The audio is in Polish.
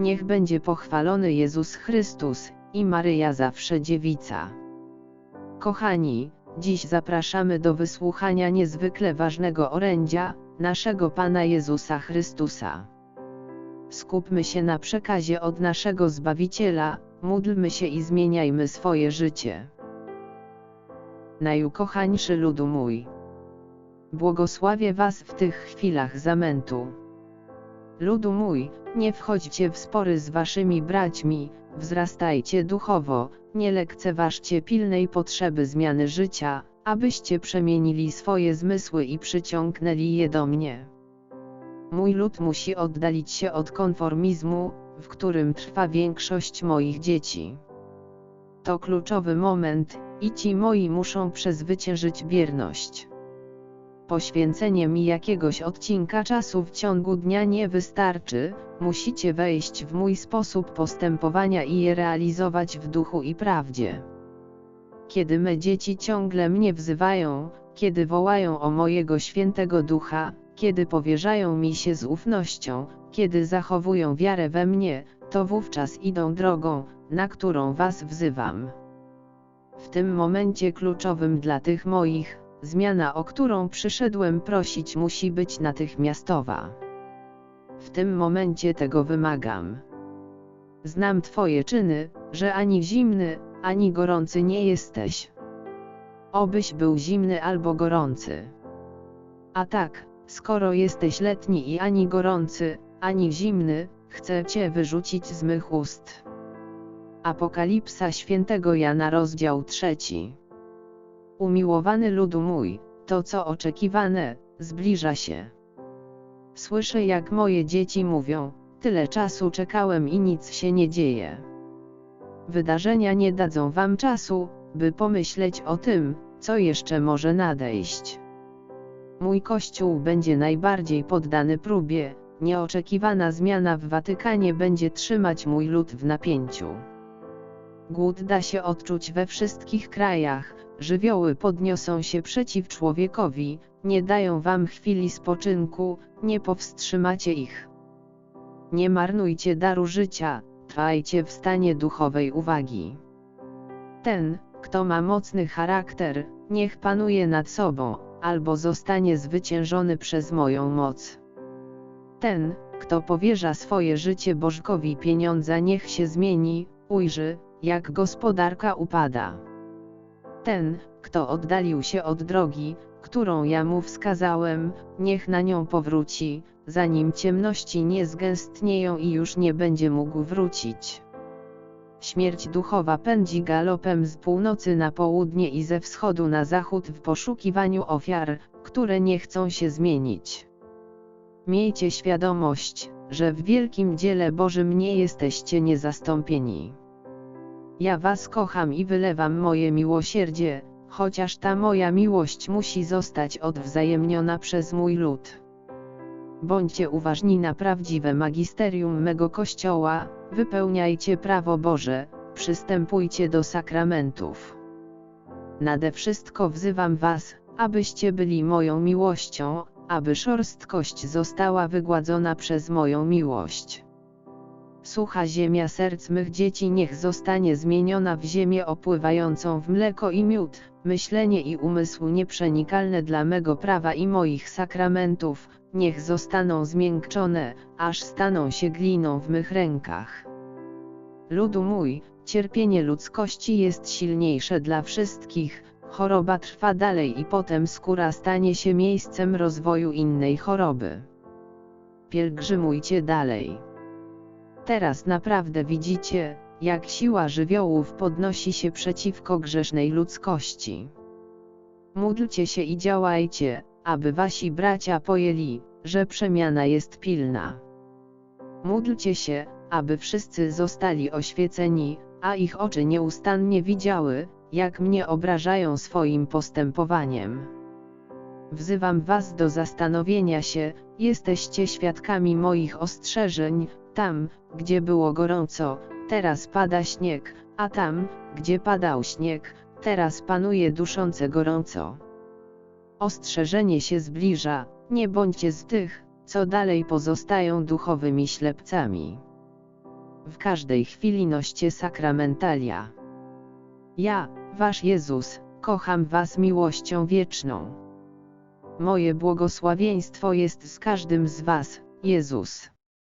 niech będzie pochwalony Jezus Chrystus i Maryja zawsze dziewica. Kochani, dziś zapraszamy do wysłuchania niezwykle ważnego orędzia, naszego Pana Jezusa Chrystusa. Skupmy się na przekazie od naszego Zbawiciela, módlmy się i zmieniajmy swoje życie. Najukochańszy ludu mój. Błogosławię was w tych chwilach zamętu. Ludu mój, nie wchodźcie w spory z waszymi braćmi, wzrastajcie duchowo, nie lekceważcie pilnej potrzeby zmiany życia, abyście przemienili swoje zmysły i przyciągnęli je do mnie. Mój lud musi oddalić się od konformizmu, w którym trwa większość moich dzieci. To kluczowy moment, i ci moi muszą przezwyciężyć bierność. Poświęcenie mi jakiegoś odcinka czasu w ciągu dnia nie wystarczy, musicie wejść w mój sposób postępowania i je realizować w duchu i prawdzie. Kiedy me dzieci ciągle mnie wzywają, kiedy wołają o mojego świętego ducha, kiedy powierzają mi się z ufnością, kiedy zachowują wiarę we mnie, to wówczas idą drogą, na którą was wzywam. W tym momencie kluczowym dla tych moich, zmiana o którą przyszedłem prosić musi być natychmiastowa. W tym momencie tego wymagam. Znam Twoje czyny, że ani zimny, ani gorący nie jesteś. Obyś był zimny albo gorący. A tak, skoro jesteś letni i ani gorący, ani zimny, chcę Cię wyrzucić z mych ust. Apokalipsa świętego Jana rozdział trzeci. Umiłowany ludu mój, to co oczekiwane, zbliża się. Słyszę jak moje dzieci mówią, tyle czasu czekałem i nic się nie dzieje. Wydarzenia nie dadzą wam czasu, by pomyśleć o tym, co jeszcze może nadejść. Mój Kościół będzie najbardziej poddany próbie, nieoczekiwana zmiana w Watykanie będzie trzymać mój lud w napięciu. Głód da się odczuć we wszystkich krajach, żywioły podniosą się przeciw człowiekowi, nie dają wam chwili spoczynku, nie powstrzymacie ich. Nie marnujcie daru życia, trwajcie w stanie duchowej uwagi. Ten, kto ma mocny charakter, niech panuje nad sobą, albo zostanie zwyciężony przez moją moc. Ten, kto powierza swoje życie Bożkowi pieniądza niech się zmieni, ujrzy, jak gospodarka upada. Ten, kto oddalił się od drogi, którą ja mu wskazałem, niech na nią powróci, zanim ciemności nie zgęstnieją i już nie będzie mógł wrócić. Śmierć duchowa pędzi galopem z północy na południe i ze wschodu na zachód w poszukiwaniu ofiar, które nie chcą się zmienić. Miejcie świadomość, że w wielkim dziele Bożym nie jesteście niezastąpieni. Ja was kocham i wylewam moje miłosierdzie, chociaż ta moja miłość musi zostać odwzajemniona przez mój lud. Bądźcie uważni na prawdziwe magisterium mego Kościoła, wypełniajcie prawo Boże, przystępujcie do sakramentów. Nade wszystko wzywam was, abyście byli moją miłością, aby szorstkość została wygładzona przez moją miłość. Sucha ziemia serc mych dzieci niech zostanie zmieniona w ziemię opływającą w mleko i miód, myślenie i umysł nieprzenikalne dla mego prawa i moich sakramentów, niech zostaną zmiękczone, aż staną się gliną w mych rękach. Ludu mój, cierpienie ludzkości jest silniejsze dla wszystkich, choroba trwa dalej i potem skóra stanie się miejscem rozwoju innej choroby. Pielgrzymujcie dalej. Teraz naprawdę widzicie, jak siła żywiołów podnosi się przeciwko grzesznej ludzkości. Módlcie się i działajcie, aby wasi bracia pojęli, że przemiana jest pilna. Módlcie się, aby wszyscy zostali oświeceni, a ich oczy nieustannie widziały, jak mnie obrażają swoim postępowaniem. Wzywam was do zastanowienia się, jesteście świadkami moich ostrzeżeń, tam, gdzie było gorąco, teraz pada śnieg, a tam, gdzie padał śnieg, teraz panuje duszące gorąco. Ostrzeżenie się zbliża, nie bądźcie z tych, co dalej pozostają duchowymi ślepcami. w każdej chwili noście sakramentalia. Ja, Wasz Jezus, kocham Was miłością wieczną. Moje błogosławieństwo jest z każdym z Was, Jezus.